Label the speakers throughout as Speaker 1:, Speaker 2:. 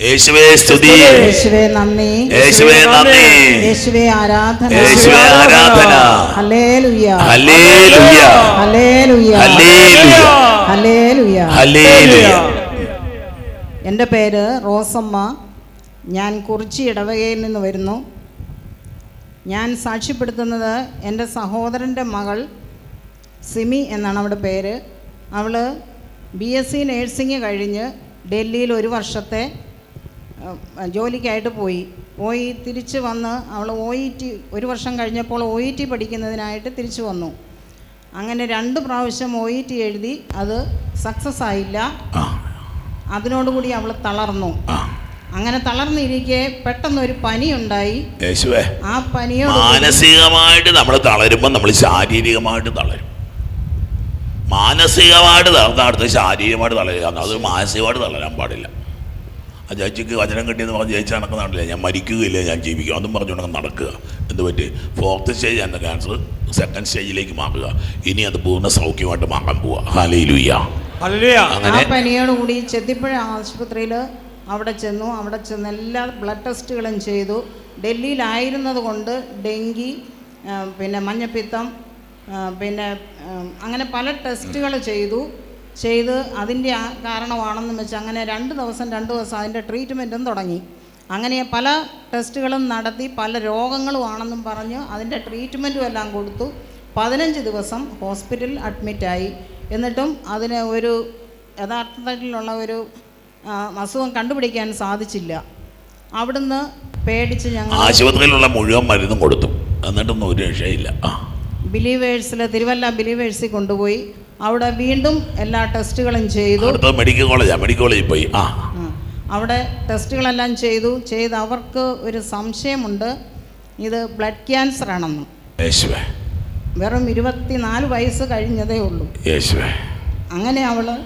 Speaker 1: യേശുവേ സ്തുതി.
Speaker 2: യേശുവേ നന്ദി.
Speaker 1: യേശുവേ നന്ദി.
Speaker 2: യേശുവേ ആരാധന.
Speaker 1: യേശുവേ ആരാധന.
Speaker 2: Hallelujah.
Speaker 1: Hallelujah.
Speaker 2: Hallelujah.
Speaker 1: Hallelujah.
Speaker 2: Hallelujah.
Speaker 1: Hallelujah.
Speaker 2: എന്റെ പേര് റോസമ്മ. ഞാൻ കുറിച്ചി ഇടവകയിൽ നിന്ന് വരുന്നു. ഞാൻ സാക്ഷ്യപ്പെടുത്തുന്നത് എന്റെ സഹോദരന്റെ മകൾ സിമി എന്നാണ് അവളുടെ പേര്. അവൾ ബി എസ് സി നേഴ്സിംഗ് കഴിഞ്ഞ് ഡൽഹിയിൽ ഒരു വർഷത്തെ ജോലിക്കായിട്ട് പോയി. പോയി തിരിച്ച് വന്ന് അവൾ ഒ ഇ ടി ഒരു വർഷം കഴിഞ്ഞപ്പോൾ ഒ ഇ ടി പഠിക്കുന്നതിനായിട്ട് തിരിച്ചു വന്നു. അങ്ങനെ രണ്ട് പ്രാവശ്യം ഒ ഇ ടി എഴുതി അത് സക്സസ് ആയില്ല. അതിനോടുകൂടി അവൾ തളർന്നു. അങ്ങനെ തളർന്നിരിക്കെ പെട്ടെന്ന് ഒരു പനി ഉണ്ടായി ആ പനിയോ
Speaker 1: മാനസികമായിട്ട് നമ്മൾ തളരുമ്പോൾ നമ്മൾ ശാരീരികമായിട്ട് തളരും. മാനസികമായിട്ട് തളർന്ന അടുത്ത് ശാരീരികമായിട്ട് തളരുക അത് മാനസികമായിട്ട് തളരാൻ പാടില്ല. ആ ചേച്ചിക്ക് വചനം കിട്ടിയെന്ന് പറഞ്ഞ് ചേച്ചി നടക്കുന്നുണ്ടല്ലേ ഞാൻ മരിക്കുകയില്ല? ഞാൻ ജീവിക്കും അതും പറഞ്ഞുകൊണ്ട് നടക്കുക. എന്ത് പറ്റി? ഫോർത്ത് സ്റ്റേജ് എന്ന ക്യാൻസർ സെക്കൻഡ് സ്റ്റേജിലേക്ക് മാറുക. ഇനി അത് പൂർണ സൗഖ്യമായിട്ട് മാറാൻ പോവുക. ഹാലയിലുയ്യ
Speaker 3: അങ്ങനെ
Speaker 2: ആ
Speaker 1: കൂടി
Speaker 2: പനിയോടുകൂടി ചെത്തിപ്പുഴ ആശുപത്രിയിൽ അവിടെ ചെന്നു. അവിടെ ചെന്ന് എല്ലാ ബ്ലഡ് ടെസ്റ്റുകളും ചെയ്തു. ഡൽഹിയിലായിരുന്നത് കൊണ്ട് ഡെങ്കി പിന്നെ മഞ്ഞപ്പിത്തം പിന്നെ അങ്ങനെ പല ടെസ്റ്റുകൾ ചെയ്തു. ചെയ്ത് അതിന്റെ ആ കാരണമാണെന്ന് വെച്ച് അങ്ങനെ രണ്ട് ദിവസം രണ്ട് ദിവസം അതിന്റെ ട്രീറ്റ്മെന്റും തുടങ്ങി. അങ്ങനെ പല ടെസ്റ്റുകളും നടത്തി പല രോഗങ്ങളും ആണെന്നും പറഞ്ഞ് അതിന്റെ ട്രീറ്റ്മെന്റും എല്ലാം കൊടുത്തു. പതിനഞ്ച് ദിവസം ഹോസ്പിറ്റലിൽ അഡ്മിറ്റായി എന്നിട്ടും അതിന് ഒരു യഥാർത്ഥത്തിലുള്ള ഒരു അസുഖം കണ്ടുപിടിക്കാൻ സാധിച്ചില്ല. അവിടുന്ന് പേടിച്ച് ഞങ്ങൾ
Speaker 1: ആശുപത്രിയിലുള്ള മുഴുവൻ മരുന്നും കൊടുത്തു. എന്നിട്ടൊന്നും ഒരു രക്ഷയില്ല.
Speaker 2: ബിലീവേഴ്സിൽ തിരുവല്ല ബിലീവേഴ്സിൽ കൊണ്ടുപോയി. അവിടെ വീണ്ടും എല്ലാ ടെസ്റ്റുകളും ചെയ്തു.
Speaker 1: അടുത്ത മെഡിക്കൽ കോളേജാ മെഡിക്കൽ കോളേജിൽ പോയി. ആ.
Speaker 2: അവിടെ ടെസ്റ്റുകളെല്ലാം ചെയ്തു. ചെയ്ത് അവർക്ക് ഒരു സംശയമുണ്ട്. ഇത് ബ്ലഡ് ക്യാൻസർ ആണെന്ന്
Speaker 1: യേശുവേ.
Speaker 2: വെറും ഇരുപത്തിനാല് വയസ്സ് കഴിഞ്ഞതേ ഉള്ളൂ.
Speaker 1: യേശുവേ.
Speaker 2: അങ്ങനെ അവൾ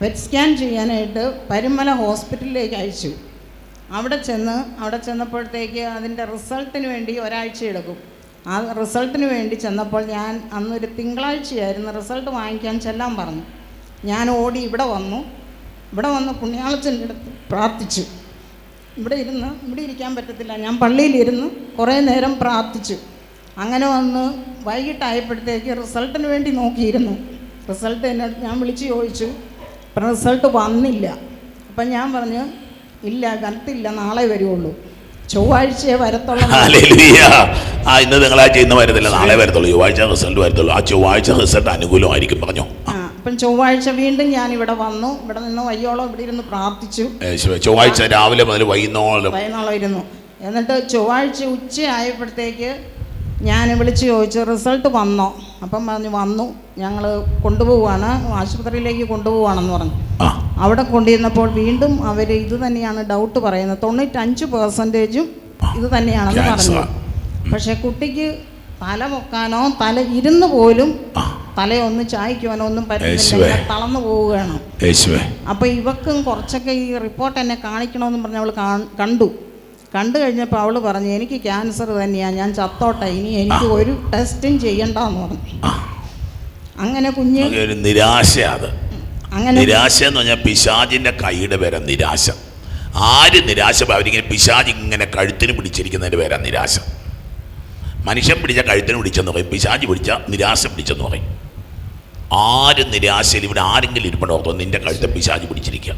Speaker 2: പെറ്റ് സ്കാൻ ചെയ്യാനായിട്ട് പരുമല ഹോസ്പിറ്റലിലേക്ക് അയച്ചു. അവിടെ ചെന്ന് അവിടെ ചെന്നപ്പോഴത്തേക്ക് അതിന്റെ റിസൾട്ടിന് വേണ്ടി ഒരാഴ്ച എടുക്കും. ആ റിസൾട്ടിന് വേണ്ടി ചെന്നപ്പോൾ ഞാൻ അന്നൊരു തിങ്കളാഴ്ചയായിരുന്നു റിസൾട്ട് വാങ്ങിക്കാൻ ചെല്ലാൻ പറഞ്ഞു. ഞാൻ ഓടി ഇവിടെ വന്നു. ഇവിടെ വന്ന് പുണ്യാളച്ചന്റെ അടുത്ത് പ്രാർത്ഥിച്ചു. ഇവിടെ ഇരുന്ന് ഇവിടെ ഇരിക്കാൻ പറ്റത്തില്ല. ഞാൻ പള്ളിയിലിരുന്ന് കുറേ നേരം പ്രാർത്ഥിച്ചു. അങ്ങനെ വന്ന് വൈകിട്ടായപ്പോഴത്തേക്ക് റിസൾട്ടിന് വേണ്ടി നോക്കിയിരുന്നു. റിസൾട്ട് എന്നോട് ഞാൻ വിളിച്ച് ചോദിച്ചു. റിസൾട്ട് വന്നില്ല. അപ്പം ഞാൻ പറഞ്ഞു ഇല്ല കത്തില്ല നാളെ വരുള്ളൂ ചൊവ്വാഴ്ചയെ വരത്തുള്ളൂ.
Speaker 1: ആ ഇന്ന് തിങ്കളാഴ്ച ഇന്ന് വരത്തില്ല നാളെ വരത്തുള്ളൂ. ചൊവ്വാഴ്ച റിസൾട്ട് വരത്തുള്ളൂ. ആ ചൊവ്വാഴ്ച റിസൾട്ട് അനുകൂലമായിരിക്കും പറഞ്ഞു.
Speaker 2: ആ അപ്പം ചൊവ്വാഴ്ച വീണ്ടും ഞാൻ ഇവിടെ വന്നു. ഇവിടെ നിന്ന് വയ്യോളം ഇവിടെ ഇരുന്ന് പ്രാർത്ഥിച്ചു.
Speaker 1: ചൊവ്വാഴ്ച രാവിലെ മുതൽ വൈകുന്നോളം.
Speaker 2: വൈകുന്നോളം ഇരുന്നു. എന്നിട്ട് ചൊവ്വാഴ്ച ഉച്ചയായപ്പോഴത്തേക്ക് ഞാൻ വിളിച്ച് ചോദിച്ചു റിസൾട്ട് വന്നോ? അപ്പം പറഞ്ഞു വന്നു. ഞങ്ങൾ കൊണ്ടുപോവാണ് ആശുപത്രിയിലേക്ക് കൊണ്ടുപോവാണെന്ന് പറഞ്ഞു. അവിടെ കൊണ്ടുവന്നപ്പോൾ വീണ്ടും അവർ ഇത് തന്നെയാണ് ഡൗട്ട് പറയുന്നത്. തൊണ്ണൂറ്റഞ്ച് പെർസെന്റേജും ഇത് തന്നെയാണെന്ന് പറഞ്ഞു. പക്ഷേ കുട്ടിക്ക് തല പൊക്കാനോ തല ഇരുന്ന് പോലും തലയൊന്ന് ചായ്ക്കുവാനോ ഒന്നും പറ്റുന്നില്ല. ഇങ്ങനെ തളർന്നു പോവുകയാണ്. അപ്പോൾ ഇവക്കും കുറച്ചൊക്കെ ഈ റിപ്പോർട്ട് എന്നെ കാണിക്കണമെന്ന് പറഞ്ഞ് അവൾ കണ്ടു. കണ്ടു കഴിഞ്ഞപ്പോൾ അവൾ പറഞ്ഞു എനിക്ക് ക്യാൻസർ തന്നെയാണ് ഞാൻ ചത്തോട്ടെ ഇനി എനിക്ക് ഒരു ടെസ്റ്റും ചെയ്യണ്ടെന്ന് പറഞ്ഞു. അങ്ങനെ കുഞ്ഞ്
Speaker 1: ഒരു നിരാശ അത്.
Speaker 2: അങ്ങനെ
Speaker 1: നിരാശ എന്ന് പറഞ്ഞാൽ പിശാചിന്റെ കൈയുടെ പേരാ നിരാശ. ആര് നിരാശ? അവരിങ്ങനെ പിശാജ് ഇങ്ങനെ കഴുത്തിന് പിടിച്ചിരിക്കുന്നതിന്റെ പേരാ നിരാശ. മനുഷ്യൻ പിടിച്ച കഴുത്തിന് പിടിച്ചെന്ന് പറയും പിശാജ് പിടിച്ച നിരാശ പിടിച്ചെന്ന് പറയും. ആര് നിരാശയിൽ ഇവിടെ ആരെങ്കിലും ഇരിപ്പുണ്ടോ? നിന്റെ കഴുത്തെ പിശാജ് പിടിച്ചിരിക്കുക.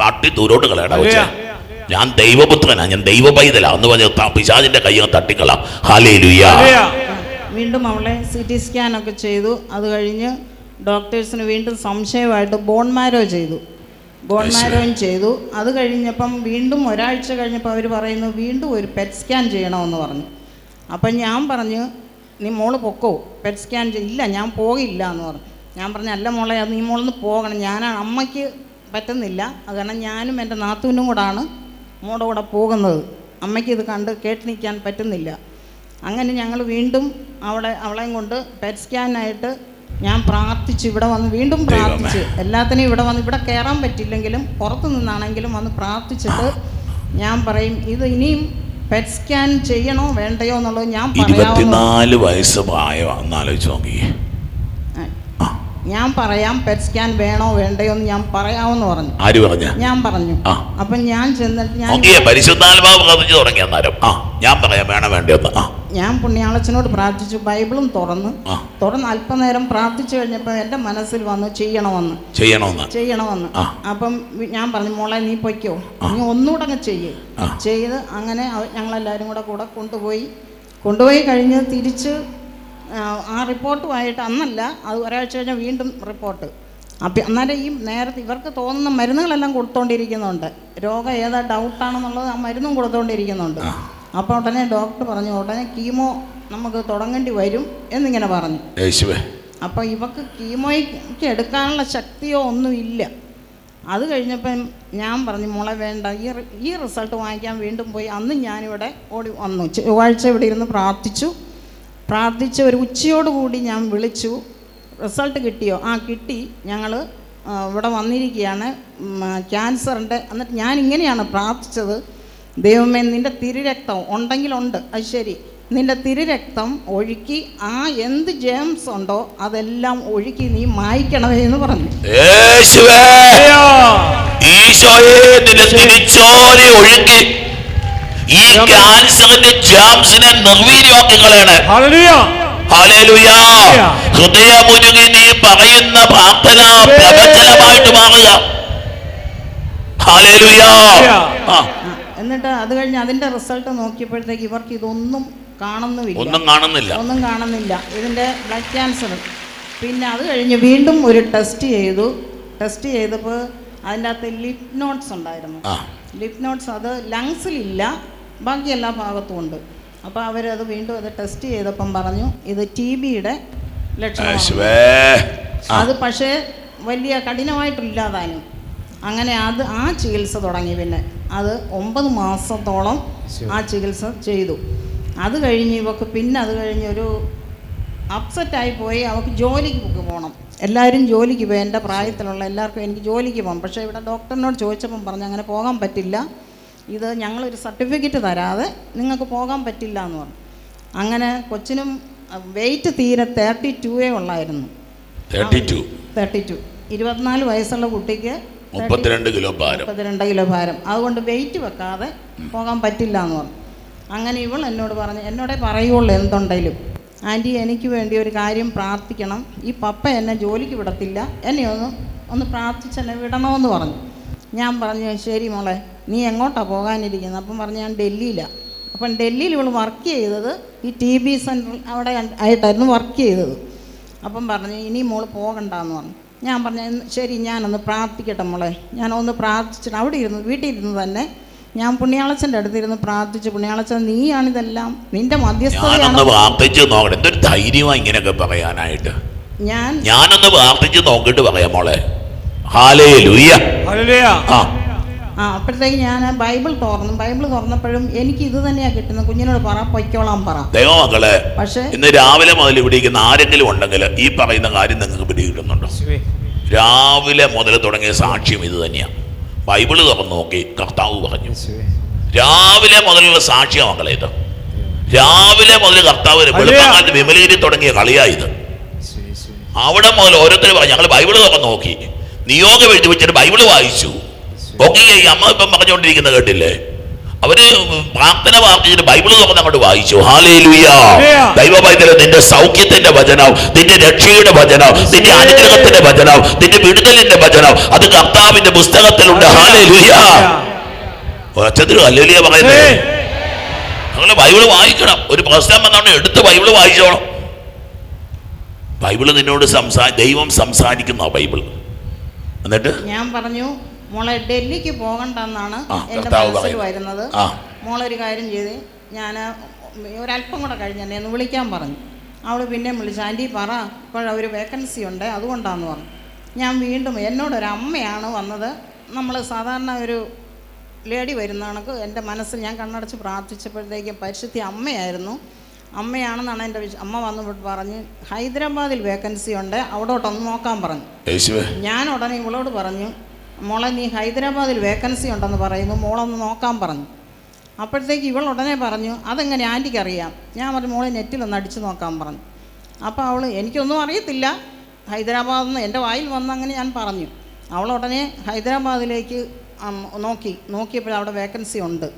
Speaker 1: തട്ടി ദൂരോട്ട് കളയടാ വെച്ചേ ഞാൻ ദൈവപുത്രനാ ഞാൻ ദൈവ പൈതലാ എന്ന് പറഞ്ഞ പിശാചിന്റെ കൈ തട്ടിക്കളാം. ഹാലേ ലുയാ
Speaker 2: വീണ്ടും അവളെ സി ടി സ്കാൻ ഒക്കെ ചെയ്തു. അത് കഴിഞ്ഞ് ഡോക്ടേഴ്സിന് വീണ്ടും സംശയമായിട്ട് ബോൺ മാരോ ചെയ്തു. ബോൺ മാരോയും ചെയ്തു. അത് കഴിഞ്ഞപ്പം വീണ്ടും ഒരാഴ്ച കഴിഞ്ഞപ്പോൾ അവർ പറയുന്നു വീണ്ടും ഒരു പെറ്റ് സ്കാൻ ചെയ്യണമെന്ന് പറഞ്ഞു. അപ്പം ഞാൻ പറഞ്ഞു നീ മോൾ പൊക്കോ? പെറ്റ് സ്കാൻ ഇല്ല ഞാൻ പോകില്ല എന്ന് പറഞ്ഞു. ഞാൻ പറഞ്ഞു അല്ല മോളെ അത് നീ നിന്ന് പോകണം. ഞാൻ അമ്മയ്ക്ക് പറ്റുന്നില്ല. അത് കാരണം ഞാനും എന്റെ നാത്തൂനും കൂടാണ്. മോളുടെ കൂടെ പോകുന്നത്. അമ്മയ്ക്ക് ഇത് കണ്ട് കേട്ട് നിൽക്കാൻ പറ്റുന്നില്ല. അങ്ങനെ ഞങ്ങൾ വീണ്ടും അവിടെ അവളെയും കൊണ്ട് പെറ്റ് സ്കാനായിട്ട് ഞാൻ പ്രാർത്ഥിച്ചു. ഇവിടെ വന്ന് വീണ്ടും പ്രാർത്ഥിച്ച്. എല്ലാത്തിനും ഇവിടെ വന്ന് ഇവിടെ കയറാൻ പറ്റില്ലെങ്കിലും പുറത്തു നിന്നാണെങ്കിലും വന്ന് പ്രാർത്ഥിച്ചിട്ട് ഞാൻ പറയും ഇത് ഇനിയും പെറ്റ് സ്കാൻ ചെയ്യണോ വേണ്ടയോ? എന്നുള്ളത് ഞാൻ പറയാം
Speaker 1: നാല് വയസ്സ് പ്രായം എന്നാലോചിച്ച് ആലോചിച്ച് നോക്കി
Speaker 2: ഞാൻ പറയാം പെറ്റ് സ്കാൻ വേണോ വേണ്ടയോ എന്ന് ഞാൻ പറയാമെന്ന് പറഞ്ഞു.
Speaker 1: ആര് പറഞ്ഞു?
Speaker 2: ഞാൻ പറഞ്ഞു. അപ്പൊ ഞാൻ ചെന്നിട്ട് ഞാൻ
Speaker 1: പരിശുദ്ധാത്മാവ് പ്രവർത്തിച്ചു തുടങ്ങി അന്നേരം. ആ ഞാൻ പറയാം വേണോ വേണ്ടയോന്ന് ആ.
Speaker 2: ഞാൻ പുണ്യാളച്ചനോട് പ്രാർത്ഥിച്ചു ബൈബിളും തുറന്ന്. തുറന്ന് അല്പനേരം പ്രാർത്ഥിച്ചു കഴിഞ്ഞപ്പോൾ എന്റെ മനസ്സിൽ വന്ന് ചെയ്യണമെന്ന്.
Speaker 1: ചെയ്യണമെന്ന്.
Speaker 2: ചെയ്യണമെന്ന്. അപ്പം ഞാൻ പറഞ്ഞു മോളെ നീ പൊയ്ക്കോ. നീ ഒന്നുകൂടെ അങ്ങ് ചെയ്യേ. ചെയ്ത് അങ്ങനെ ഞങ്ങളെല്ലാരും ഞങ്ങളെല്ലാവരും കൂടെ കൂടെ കൊണ്ടുപോയി. കൊണ്ടുപോയി കഴിഞ്ഞ് തിരിച്ച് ആ, റിപ്പോർട്ടുമായിട്ട് അന്നല്ല അത് ഒരാഴ്ച കഴിഞ്ഞാൽ വീണ്ടും റിപ്പോർട്ട് അപ്പം അന്നേരം ഈ നേരത്തെ ഇവർക്ക് തോന്നുന്ന മരുന്നുകളെല്ലാം കൊടുത്തോണ്ടിരിക്കുന്നുണ്ട്. രോഗം ഏതാ ഡൗട്ടാണെന്നുള്ളത് ആ മരുന്നും കൊടുത്തോണ്ടിരിക്കുന്നുണ്ട്. അപ്പോൾ ഉടനെ ഡോക്ടർ പറഞ്ഞു ഉടനെ കീമോ നമുക്ക് തുടങ്ങേണ്ടി വരും എന്നിങ്ങനെ പറഞ്ഞു. അപ്പോൾ ഇവക്ക് കീമോയ്ക്ക് എടുക്കാനുള്ള ശക്തിയോ ഒന്നും ഇല്ല. അത് കഴിഞ്ഞപ്പം ഞാൻ പറഞ്ഞു മോളെ വേണ്ട. ഈ ഈ റിസൾട്ട് വാങ്ങിക്കാൻ വീണ്ടും പോയി. അന്ന് ഞാനിവിടെ ഓടി വന്നു. ചൊവ്വാഴ്ച ഇവിടെ ഇരുന്ന് പ്രാർത്ഥിച്ചു. പ്രാർത്ഥിച്ച് ഒരു ഉച്ചയോടുകൂടി ഞാൻ വിളിച്ചു. റിസൾട്ട് കിട്ടിയോ? ആ കിട്ടി. ഞങ്ങൾ ഇവിടെ വന്നിരിക്കുകയാണ്. ക്യാൻസറിന്റെ എന്നിട്ട് ഞാൻ ഇങ്ങനെയാണ് പ്രാർത്ഥിച്ചത്. ദൈവമേ നിന്റെ തിരുരക്തം ഉണ്ടെങ്കിലുണ്ട്. അത് ശരി. നിന്റെ തിരുരക്തം ഒഴുക്കി ആ എന്ത് ജേംസ് ഉണ്ടോ അതെല്ലാം ഒഴുക്കി നീ മായ്ക്കണമേ എന്ന് പറഞ്ഞു.
Speaker 1: യേശുവേ! ഈശോയെ നിന്റെ ഒഴുക്കി ഈ ക്യാൻസറിന്റെ ജാംസിനെ നിർവീര്യമാക്കി കളയണേ ഹൃദയമുരുകി നീ പറയുന്ന പ്രാർത്ഥന പ്രവചനമായിട്ട് മാറുക.
Speaker 2: എന്നിട്ട് അത് കഴിഞ്ഞ് അതിന്റെ റിസൾട്ട് നോക്കിയപ്പോഴത്തേക്ക് ഇവർക്ക് ഇതൊന്നും കാണുന്നില്ല
Speaker 1: ഒന്നും കാണുന്നില്ല.
Speaker 2: ഒന്നും കാണുന്നില്ല. ഇതിന്റെ ബ്ലഡ് ക്യാൻസർ പിന്നെ അത് കഴിഞ്ഞ് വീണ്ടും ഒരു ടെസ്റ്റ് ചെയ്തു. ടെസ്റ്റ് ചെയ്തപ്പോൾ അതിന്റെ അകത്ത് ലിപ് നോട്ട്സ് ഉണ്ടായിരുന്നു.
Speaker 1: ആ.
Speaker 2: ലിപ് നോട്ട്സ് അത് ലങ്സിലില്ല ബാക്കി എല്ലാ ഭാഗത്തും ഉണ്ട്. അപ്പോൾ അവരത് വീണ്ടും അത് ടെസ്റ്റ് ചെയ്തപ്പം പറഞ്ഞു ഇത് ടി ബിയുടെ
Speaker 1: ലക്ഷണം
Speaker 2: അത് പക്ഷേ വലിയ കഠിനമായിട്ടില്ലാതാനും അങ്ങനെ അത് ആ ചികിത്സ തുടങ്ങി പിന്നെ. അത് ഒമ്പത് മാസത്തോളം ആ ചികിത്സ ചെയ്തു. അത് കഴിഞ്ഞ് ഇവക്ക് പിന്നെ അത് കഴിഞ്ഞ് ഒരു അപ്സെറ്റായി പോയി. അവൾക്ക് ജോലിക്ക് പോകണം. എല്ലാവരും ജോലിക്ക് പോയി. എന്റെ പ്രായത്തിലുള്ള എല്ലാവർക്കും എനിക്ക് ജോലിക്ക് പോകാം. പക്ഷേ ഇവിടെ ഡോക്ടറിനോട് ചോദിച്ചപ്പം പറഞ്ഞു അങ്ങനെ പോകാൻ പറ്റില്ല. ഇത് ഞങ്ങളൊരു സർട്ടിഫിക്കറ്റ് തരാതെ നിങ്ങൾക്ക് പോകാൻ പറ്റില്ല എന്ന് പറഞ്ഞു. അങ്ങനെ കൊച്ചിനും വെയിറ്റ് തീരെ തേർട്ടി ടൂവേ ഉള്ളായിരുന്നു.
Speaker 1: തേർട്ടി ടു
Speaker 2: തേർട്ടി ടു ഇരുപത്തിനാല് വയസ്സുള്ള കുട്ടിക്ക്
Speaker 1: മുപ്പത്തിരണ്ട് കിലോ ഭാരം.
Speaker 2: മുപ്പത്തിരണ്ട് കിലോ ഭാരം. അതുകൊണ്ട് വെയിറ്റ് വെക്കാതെ പോകാൻ പറ്റില്ല എന്ന് പറഞ്ഞു. അങ്ങനെ ഇവൾ എന്നോട് പറഞ്ഞു എന്നോടേ പറയുള്ളൂ എന്തുണ്ടെങ്കിലും. ആന്റി എനിക്ക് വേണ്ടി ഒരു കാര്യം പ്രാർത്ഥിക്കണം. ഈ പപ്പ എന്നെ ജോലിക്ക് വിടത്തില്ല. എന്നെ ഒന്ന് ഒന്ന് പ്രാർത്ഥിച്ചെന്നെ വിടണമെന്ന് പറഞ്ഞു. ഞാൻ പറഞ്ഞു ശരി മോളെ നീ എങ്ങോട്ടാണ് പോകാനിരിക്കുന്നത് അപ്പം പറഞ്ഞു ഞാൻ ഡൽഹിയിലാണ് അപ്പം ഡൽഹിയിൽ ഇവൾ വർക്ക് ചെയ്തത് ഈ ടി ബി സെന്ററിൽ അവിടെ ആയിട്ടായിരുന്നു വർക്ക് ചെയ്തത്. അപ്പം പറഞ്ഞു ഇനി മോൾ പോകണ്ടെന്ന് പറഞ്ഞു. ഞാൻ പറഞ്ഞു "എന്ന് ശരി ഞാനൊന്ന് പ്രാർത്ഥിക്കട്ടെ മോളെ. ഞാനൊന്ന് പ്രാർത്ഥിച്ചിട്ട് അവിടെ ഇരുന്ന് വീട്ടിൽ ഇരുന്ന് തന്നെ ഞാൻ പുണ്യാളച്ചന്റെ അടുത്തിരുന്ന് പ്രാർത്ഥിച്ചു പുണ്യാളച്ചൻ നീയാണിതെല്ലാം നിന്റെ മധ്യസ്ഥതയാണ്
Speaker 1: പ്രാർത്ഥിച്ച് നോക്കണം എന്തൊരു ധൈര്യമാ ഇങ്ങനെയൊക്കെ പറയാനായിട്ട്.
Speaker 2: ഞാൻ
Speaker 1: ഞാനൊന്ന് പ്രാർത്ഥിച്ചു നോക്കിയിട്ട് പറയാം മോളെ. ആ.
Speaker 2: ആ അപ്പോഴത്തേക്ക് ഞാൻ ബൈബിൾ തുറന്നു. ബൈബിൾ തുറന്നപ്പോഴും എനിക്ക് ഇത് തന്നെയാ കിട്ടുന്നത്. കുഞ്ഞിനോട് പറ പൊയ്ക്കോളാൻ പറ.
Speaker 1: ദൈവമക്കളെ
Speaker 2: പക്ഷേ
Speaker 1: ഇന്ന് രാവിലെ മുതൽ ഇവിടെ ഇരിക്കുന്ന ആരെങ്കിലും ഉണ്ടെങ്കിൽ ഈ പറയുന്ന കാര്യം നിങ്ങൾക്ക് പിടികിട്ടുന്നുണ്ടോ? രാവിലെ മുതൽ തുടങ്ങിയ സാക്ഷ്യം ഇത് തന്നെയാണ് ബൈബിൾ തുറന്നു നോക്കി കർത്താവ് പറഞ്ഞു. രാവിലെ മുതലുള്ള സാക്ഷ്യം മക്കളെ ഇത്. രാവിലെ മുതൽ കർത്താവ് വെളുപ്പകാലത്ത് വിമലേരി തുടങ്ങിയ കളിയാ ഇത്. അവിടെ മുതൽ ഓരോരുത്തർ പറഞ്ഞു ഞങ്ങൾ ബൈബിൾ തുറന്നു നോക്കി. നിയോഗം എഴുതി വെച്ചിട്ട് ബൈബിൾ വായിച്ചു. ഒക്കെ ഈ അമ്മ ഇപ്പം പറഞ്ഞുകൊണ്ടിരിക്കുന്നത് കേട്ടില്ലേ? അവർ പ്രാർത്ഥന പ്രാർത്ഥിച്ചിട്ട് ബൈബിൾ തുറന്ന് അങ്ങോട്ട് വായിച്ചു. ഹാലേലുയ ദൈവ പൈതലെ നിന്റെ സൗഖ്യത്തിന്റെ വചനം നിന്റെ രക്ഷയുടെ വചനം നിന്റെ അനുഗ്രഹത്തിന്റെ വചനം നിന്റെ വിടുതലിന്റെ വചനം അത് കർത്താവിന്റെ പുസ്തകത്തിലുണ്ട്. ഹാലേലുയ അല്ലേലിയ പറയുന്നത്. നിങ്ങൾ ബൈബിൾ വായിക്കണം. ഒരു പ്രശ്നം വന്നോണ്ട് എടുത്ത് ബൈബിൾ വായിച്ചോണം. ബൈബിൾ നിന്നോട് സംസാ ദൈവം സംസാരിക്കുന്ന ബൈബിൾ. എന്നിട്ട്?
Speaker 2: ഞാൻ പറഞ്ഞു മോളെ ഡൽഹിക്ക് പോകണ്ടെന്നാണ് എന്നാണ്
Speaker 1: എന്റെ
Speaker 2: മനസ്സിൽ വരുന്നത്. മോളൊരു കാര്യം ചെയ്ത്. ഞാൻ ഒരല്പം കൂടെ കഴിഞ്ഞ് എന്നെ ഒന്ന് വിളിക്കാൻ പറഞ്ഞു. അവൾ പിന്നെ വിളിച്ചു ആന്റി പറ ഇപ്പോഴൊരു വേക്കൻസി ഉണ്ട് അതുകൊണ്ടാന്ന് പറഞ്ഞു. ഞാൻ വീണ്ടും എന്നോടൊരു അമ്മയാണ് വന്നത്. നമ്മൾ സാധാരണ ഒരു ലേഡി വരുന്ന കണക്ക് എന്റെ മനസ്സിൽ ഞാൻ കണ്ണടച്ച് പ്രാർത്ഥിച്ചപ്പോഴത്തേക്കും പരിശുദ്ധി അമ്മയായിരുന്നു. അമ്മയാണെന്നാണ് എന്റെ അമ്മ വന്നു പറഞ്ഞ് ഹൈദരാബാദിൽ വേക്കൻസി ഉണ്ട് അവിടോട്ടൊന്ന് നോക്കാൻ പറഞ്ഞു. ഞാൻ ഉടനെ ഇവളോട് പറഞ്ഞു മോളെ നീ ഹൈദരാബാദിൽ വേക്കൻസി ഉണ്ടെന്ന് പറയുന്നു. മോളൊന്ന് നോക്കാൻ പറഞ്ഞു. അപ്പോഴത്തേക്ക് ഇവൾ ഉടനെ പറഞ്ഞു അതെങ്ങനെ ആന്റിക്ക് അറിയാം ഞാൻ പറഞ്ഞു മോളെ നെറ്റിലൊന്ന് അടിച്ചു നോക്കാൻ പറഞ്ഞു. അപ്പോൾ അവൾ എനിക്കൊന്നും അറിയത്തില്ല. ഹൈദരാബാദിൽ നിന്ന് എന്റെ വായിൽ വന്ന് അങ്ങനെ ഞാൻ പറഞ്ഞു. അവൾ ഉടനെ ഹൈദരാബാദിലേക്ക് നോക്കി. നോക്കിയപ്പോൾ അവിടെ വേക്കൻസി ഉണ്ട്.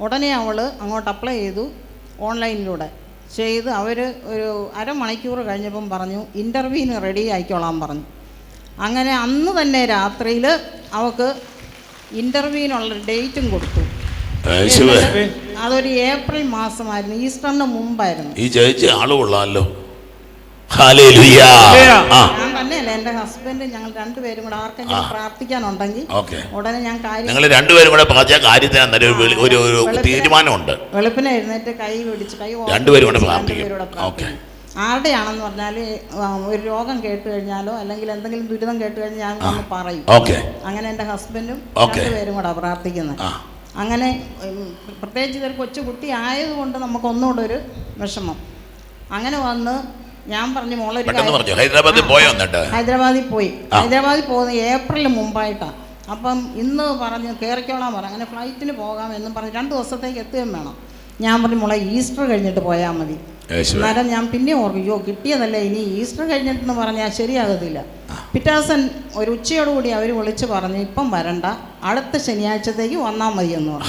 Speaker 2: ഉടനെ അവൾ അങ്ങോട്ട് അപ്ലൈ ചെയ്തു ഓൺലൈനിലൂടെ. ചെയ്ത് അവർ ഒരു അരമണിക്കൂർ കഴിഞ്ഞപ്പം പറഞ്ഞു ഇന്റർവ്യൂവിന് റെഡി ആയിക്കോളാൻ പറഞ്ഞു. അങ്ങനെ അന്ന് തന്നെ രാത്രിയിൽ അവക്ക് ഇന്റർവ്യൂവിനുള്ള ഡേറ്റും കൊടുത്തു. അതൊരു ഏപ്രിൽ മാസമായിരുന്നു. ഈസ്റ്ററിന് മുമ്പായിരുന്നു.
Speaker 1: ഈ ചേച്ചി ആൾ കൊള്ളാമല്ലോ.
Speaker 2: ഞാൻ തന്നെയല്ല എന്റെ ഹസ്ബൻഡ് ഞങ്ങൾ രണ്ടുപേരും കൂടെ ആർക്കെങ്കിലും പ്രാർത്ഥിക്കാനുണ്ടെങ്കിൽ ഉടനെ ഞാൻ കാര്യം
Speaker 1: നിങ്ങൾ രണ്ടുപേരും കൂടെ പറഞ്ഞ കാര്യത്തിന് ഒരു തീരുമാനമുണ്ട്.
Speaker 2: വെളുപ്പിനെ എഴുന്നേറ്റ് കൈ പിടിച്ച് കൈ
Speaker 1: രണ്ടുപേരും കൂടെ പ്രാർത്ഥിക്കും. ഓക്കെ.
Speaker 2: ആരുടെയാണെന്ന് പറഞ്ഞാൽ ഒരു രോഗം കേട്ട് കഴിഞ്ഞാലോ അല്ലെങ്കിൽ എന്തെങ്കിലും ദുരിതം കേട്ട് കഴിഞ്ഞാൽ ഞാൻ ഒന്ന് പറയും. അങ്ങനെ എന്റെ ഹസ്ബൻഡും. രണ്ടുപേരും കൂടെ പ്രാർത്ഥിക്കുന്നത് അങ്ങനെ പ്രത്യേകിച്ച് ഇതൊരു കൊച്ചു കുട്ടി ആയതുകൊണ്ട് നമുക്ക് ഒന്നുകൂടെ ഒരു വിഷമം. അങ്ങനെ വന്ന് ഞാൻ പറഞ്ഞു
Speaker 1: പറഞ്ഞു? ഹൈദരാബാദിൽ പോയി
Speaker 2: ഹൈദരാബാദിൽ പോയി. ഹൈദരാബാദിൽ പോകുന്ന ഏപ്രിൽ മുമ്പായിട്ടാണ് അപ്പം ഇന്ന് പറഞ്ഞ് കയറിക്കോളാൻ പറഞ്ഞു. അങ്ങനെ ഫ്ലൈറ്റിന് പോകാം എന്നും പറഞ്ഞ് രണ്ട് ദിവസത്തേക്ക് എത്തുകയും വേണം. ഞാൻ പറഞ്ഞു മോളെ ഈസ്റ്റർ കഴിഞ്ഞിട്ട് പോയാൽ മതി. എന്നാലും ഞാൻ പിന്നെ ഓർമ്മിക്കോ അയ്യോ കിട്ടിയതല്ലേ ഇനി ഈസ്റ്റർ കഴിഞ്ഞിട്ടെന്ന് പറഞ്ഞാൽ ശരിയാകത്തില്ല. പിറ്റേ ദിവസം ഒരു ഉച്ചയോടുകൂടി അവർ വിളിച്ച് പറഞ്ഞു ഇപ്പം വരണ്ട അടുത്ത ശനിയാഴ്ചത്തേക്ക് വന്നാൽ മതി എന്ന് പറഞ്ഞു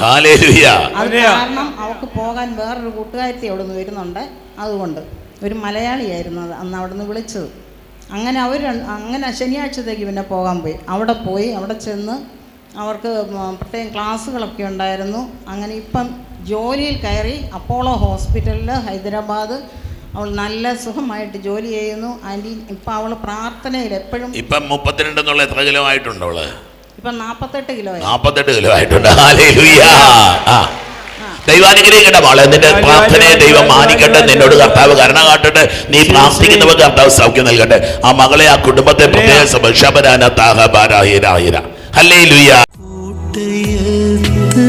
Speaker 2: അത് കാരണം അവൾക്ക് പോകാൻ വേറൊരു കൂട്ടുകാരത്തി അവിടെ നിന്ന് വരുന്നുണ്ട്. അതുകൊണ്ട് ഒരു മലയാളിയായിരുന്നു അത് അന്ന് അവിടെ നിന്ന് വിളിച്ചത്. അങ്ങനെ അവർ അങ്ങനെ ശനിയാഴ്ചത്തേക്ക് പിന്നെ പോകാൻ പോയി. അവിടെ പോയി അവിടെ ചെന്ന് അവർക്ക് പ്രത്യേകം ക്ലാസ്സുകളൊക്കെ ഉണ്ടായിരുന്നു. അങ്ങനെ ഇപ്പം ജോലിയിൽ കയറി അപ്പോളോ ഹോസ്പിറ്റലിൽ ഹൈദരാബാദ്. അവൾ നല്ല സുഖമായിട്ട് ജോലി ചെയ്യുന്നു. ആന്റി ഇപ്പം അവൾ പ്രാർത്ഥനയിൽ എപ്പോഴും
Speaker 1: ഇപ്പം മുപ്പത്തിരണ്ടെന്നുള്ള എത്ര കിലോ ആയിട്ടുണ്ട് അവൾ?
Speaker 2: ഇപ്പം നാൽപ്പത്തെട്ട് കിലോ
Speaker 1: നാപ്പത്തെട്ട് കിലോ ആയിട്ടുണ്ട്. ദൈവാനുഗ്രഹിക്കട്ടെ മോളെ നിന്റെ പ്രാർത്ഥനയെ ദൈവം മാനിക്കട്ടെ നിന്നോട് കർത്താവ് കരുണ കാട്ടട്ടെ. നീ പ്രാർത്ഥിക്കുന്നവർ കർത്താവ് സൗഖ്യം നൽകട്ടെ. ആ മകളെ ആ കുടുംബത്തെ പ്രത്യേക ശബരാന താഹബാരാഹിരാഹിര ഹല്ലേ ലുയ്യ
Speaker 3: കോട്ടയത്ത്